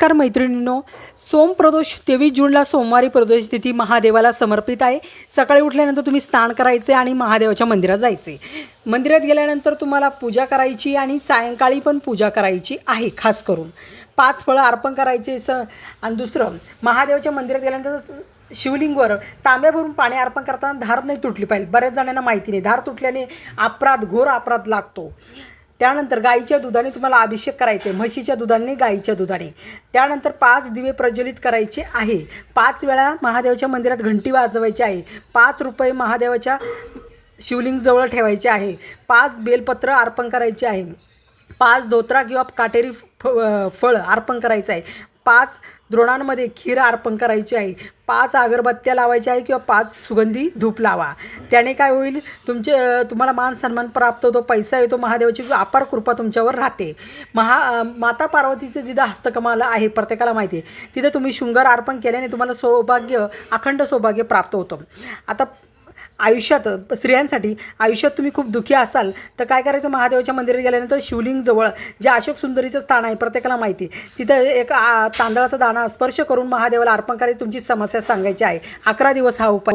नमस्कार मैत्रिणींनो. सोम प्रदोष तेवीस जूनला सोमवारी प्रदोष तिथी महादेवाला समर्पित आहे. सकाळी उठल्यानंतर तुम्ही स्नान करायचे आणि महादेवाच्या मंदिरात जायचे. मंदिरात गेल्यानंतर तुम्हाला पूजा करायची आणि सायंकाळी पण पूजा करायची आहे खास करून. पाच फळं अर्पण करायचे स आणि दुसरं महादेवाच्या मंदिरात गेल्यानंतर शिवलिंगवर तांब्या भरून पाणी अर्पण करताना धार नाही तुटली पाहिजे. बऱ्याच जणांना माहिती नाही. धार तुटल्याने अपराध घोर अपराध लागतो. त्यानंतर गाईच्या दुधाने तुम्हाला अभिषेक करायचे म्हशीच्या दुधाने गाईच्या दुधाने. त्यानंतर पाच दिवे प्रज्वलित करायचे आहे. पाच वेळा महादेवाच्या मंदिरात घंटी वाजवायची आहे. पाच रुपये महादेवाच्या शिवलिंगजवळ ठेवायचे आहे. पाच बेलपत्र अर्पण करायचे आहे. पाच धोत्रा किंवा काटेरी फ फळ अर्पण करायचं आहे. पाच द्रोणांमध्ये खीर अर्पण करायची आहे. पाच अगरबत्त्या लावायच्या आहे किंवा पाच सुगंधी धूप लावा. त्याने काय होईल? तुमचे तुम्हाला मान सन्मान प्राप्त होतो पैसा येतो महादेवाची अपार कृपा तुमच्यावर राहते. महा माता पार्वतीचं जिथं हस्तकमाला आहे प्रत्येकाला माहिती आहे तिथे तुम्ही शृंगार अर्पण केल्याने तुम्हाला सौभाग्य अखंड सौभाग्य प्राप्त होतं. आता आयुष्यात स्त्रियांसाठी आयुष्यात तुम्ही खूप दुःखी असाल तर काय करायचं? महादेवाच्या मंदिरात गेल्यानंतर शिवलिंगजवळ जे अशोक सुंदरीचं स्थान आहे प्रत्येकाला माहिती तिथं एक आ, तांदळाचा दाणा स्पर्श करून महादेवाला अर्पण करायची तुमची समस्या सांगायची आहे. अकरा दिवस हा उपाय